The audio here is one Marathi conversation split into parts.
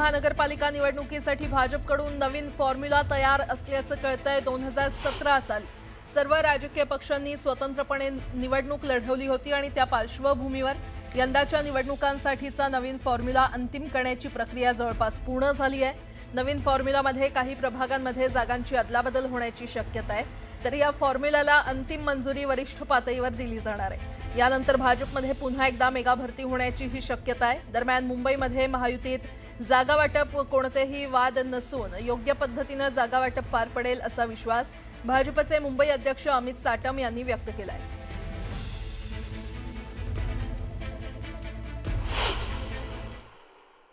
महानगरपालिका निवडणुकीसाठी भाजपकडून नवीन फॉर्म्युला तयार असल्याचं कळतंय दोन हजार सतरा साली. सर्व राजकीय पक्षांनी स्वतंत्रपणे निवडणूक लढवली होती आणि त्या पार्श्वभूमीवर यंदाच्या निवडणुकांसाठीचा नवीन फॉर्म्युला अंतिम करण्याची प्रक्रिया जवळपास पूर्ण झाली आहे. नवीन फॉर्म्युलामध्ये काही प्रभागांमध्ये जागांची अदलाबदल होण्याची शक्यता आहे. तर या फॉर्म्युलाला अंतिम मंजुरी वरिष्ठ पातळीवर दिली जाणार आहे. यानंतर भाजपमध्ये पुन्हा एकदा मेगा भरती होण्याची ही शक्यता आहे. दरम्यान मुंबईमध्ये महायुतीत जागा वाटप कोणतेही वाद नसून योग्य पद्धतीनं जागा वाटप पार पडेल असा विश्वास भाजपचे मुंबई अध्यक्ष अमित साटम यांनी व्यक्त केला आहे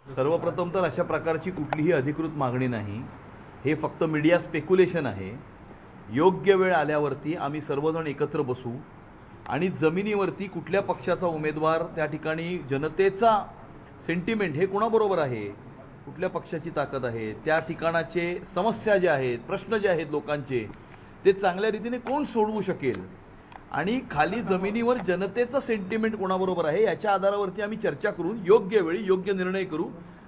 सर्वप्रथम तर अशा प्रकारची कुठलीही अधिकृत मागणी नाही. हे फक्त मीडिया स्पेक्युलेशन आहे. योग्य वेळ आल्यावरती आम्ही सर्वजण एकत्र बसू आणि जमिनीवरती कुठल्या पक्षाचा उमेदवार त्या ठिकाणी जनतेचा सेंटिमेंट हे कोणाबरोबर आहे? कुठल्या पक्षाची ताकद आहे? त्या ठिकाणाचे समस्या ज्या आहेत प्रश्न जे आहेत लोकांचे ते चांगल्या रीतीने कोण सोडवू शकेल? आणि खाली जमिनीवर जनतेचं सेंटिमेंट कोणाबरोबर आहे याच्या आधारावरती आम्ही चर्चा करून योग्य वेळी योग्य निर्णय करू.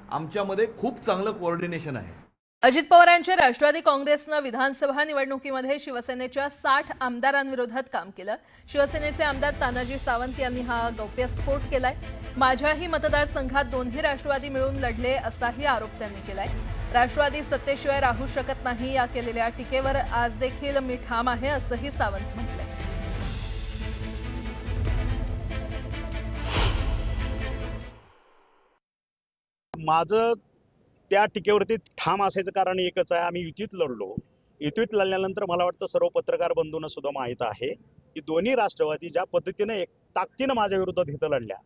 आमच्यामध्ये खूप चांगलं कोऑर्डिनेशन आहे. अजित पवार यांच्या राष्ट्रवादी काँग्रेसनं विधानसभा निवडणुकीमध्ये शिवसेनेच्या साठ आमदारांविरोधात काम केलं. शिवसेनेचे आमदार तानाजी सावंत यांनी हा गौप्यस्फोट केलाय. माझ्याही मतदारसंघात दोन्ही राष्ट्रवादी मिळून लढले असाही आरोप त्यांनी केलाय. राष्ट्रवादी सत्तेशिवाय राहू शकत नाही या केलेल्या टीकेवर आज देखील मी ठाम आहे असंही सावंत म्हटलंय. माझं त्या टीकेवरती ठाम असायचं कारण एकच आहे आम्ही युतीत लढलो. युतीत लढल्यानंतर मला वाटतं सर्व पत्रकार बंधूंना सुद्धा माहीत आहे की दोन्ही राष्ट्रवादी ज्या पद्धतीने एक ताकदीनं माझ्या विरोधात इथं लढल्या.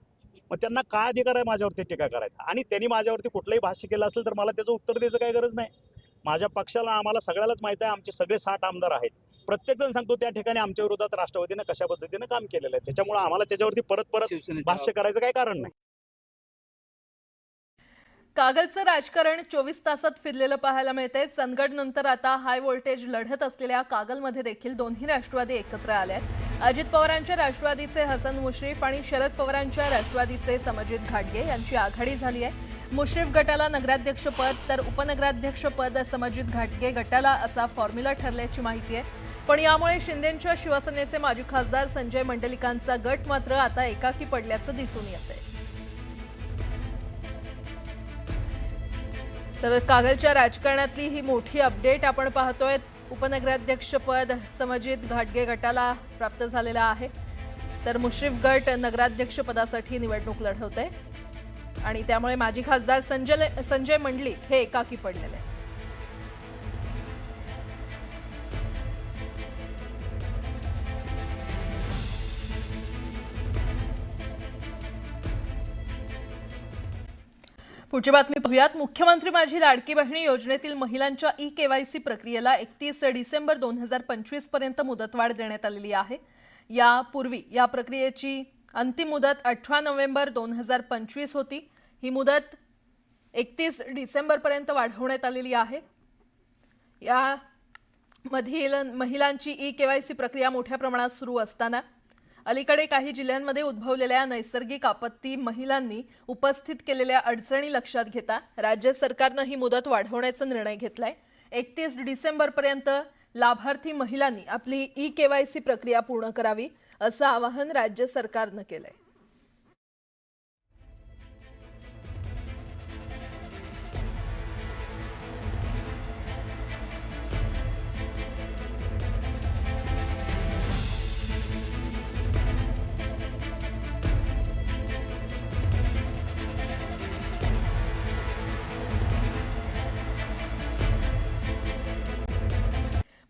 मग त्यांना काय अधिकार आहे माझ्यावरती टीका करायचा? आणि त्यांनी माझ्यावरती कुठलंही भाष्य केलं असेल तर मला त्याचं उत्तर द्यायचं काही गरज नाही. माझ्या पक्षाला आम्हाला सगळ्यालाच माहीत आहे आमचे सगळे साठ आमदार आहेत. प्रत्येक जण सांगतो त्या ठिकाणी आमच्या विरोधात राष्ट्रवादीनं कशा पद्धतीनं काम केलेलं आहे. त्याच्यामुळे आम्हाला त्याच्यावरती परत परत भाष्य करायचं काही कारण नाही. कागलचं राजकारण चोवीस तासात फिरलेलं पाहायला मिळतंय. चंदगडनंतर आता हाय व्होल्टेज लढत असलेल्या कागलमध्ये देखील दोन्ही राष्ट्रवादी एकत्र आले आहेत अजित पवारांच्या राष्ट्रवादीचे हसन मुश्रीफ आणि शरद पवारांच्या राष्ट्रवादीचे समजित घाटगे यांची आघाडी झाली आहे. मुश्रीफ गटाला नगराध्यक्षपद तर उपनगराध्यक्षपद समजित घाटगे गटाला असा फॉर्म्युला ठरल्याची माहिती आहे. पण यामुळे शिंदेंच्या शिवसेनेचे माजी खासदार संजय मंडलिकांचा गट मात्र आता एकाकी पडल्याचं दिसून येतंय. तर कागलच्या राजकारणातली ही मोठी अपडेट आपण पाहतोय. उपनगराध्यक्षपद समजित घाटगे गटाला प्राप्त झालेलं आहे. तर मुश्रीफ गट नगराध्यक्षपदासाठी निवडणूक लढवते आणि त्यामुळे माजी खासदार संजय संजय मंडलिक हे एकाकी पडलेले पुढची बातमी पाहूयात. मुख्यमंत्री माझी लाडकी बहिणी योजनेतील महिलांच्या ई केवायसी प्रक्रियेला एकतीस डिसेंबर दोन हजार पंचवीसपर्यंत मुदतवाढ देण्यात आलेली आहे. यापूर्वी या प्रक्रियेची अंतिम मुदत अठरा नोव्हेंबर दोन हजार पंचवीस होती. ही मुदत एकतीस डिसेंबरपर्यंत वाढवण्यात आलेली आहे. या मधील महिलांची ई केवायसी प्रक्रिया मोठ्या प्रमाणात सुरू असताना अलीकडे काही जिल्ह्यांमध्ये उद्भवलेल्या नैसर्गिक आपत्ती महिलांनी उपस्थित केलेल्या अडचणी लक्षात घेता राज्य सरकारनं ही मुदत वाढवण्याचा निर्णय घेतलाय. एकतीस डिसेंबरपर्यंत लाभार्थी महिलांनी आपली ई केवायसी प्रक्रिया पूर्ण करावी असं आवाहन राज्य सरकारनं केलंय.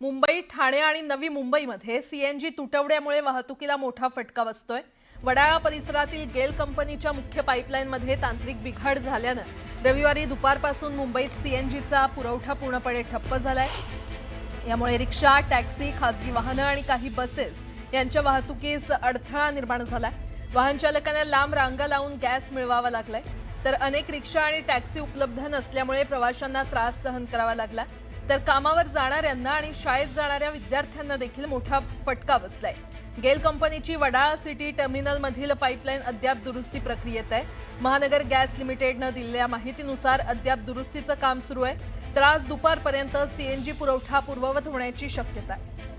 मुंबई ठाणे आणि नवी मुंबईमध्ये सीएनजी तुटवड्यामुळे वाहतुकीला मोठा फटका बसतोय. वडाळा परिसरातील गेल कंपनीच्या मुख्य पाईपलाईनमध्ये तांत्रिक बिघाड झाल्यानं रविवारी दुपारपासून मुंबईत सीएनजीचा पुरवठा पूर्णपणे ठप्प झालाय. यामुळे रिक्षा टॅक्सी खासगी वाहनं आणि काही बसेस यांच्या वाहतुकीस अडथळा निर्माण झालाय. वाहन चालकांना लांब रांगा लावून गॅस मिळवावा लागलाय. तर अनेक रिक्षा आणि टॅक्सी उपलब्ध नसल्यामुळे प्रवाशांना त्रास सहन करावा लागला. तर कामावर जाणाऱ्यांना आणि शाळेत जाणाऱ्या विद्यार्थ्यांना देखील मोठा फटका बसलाय. गेल कंपनीची वडाळा सिटी टर्मिनलमधील पाईपलाईन अद्याप दुरुस्ती प्रक्रियेत आहे. महानगर गॅस लिमिटेडनं दिलेल्या माहितीनुसार अद्याप दुरुस्तीचं काम सुरू आहे. तर आज दुपारपर्यंत सीएनजी पुरवठा पूर्ववत होण्याची शक्यता आहे.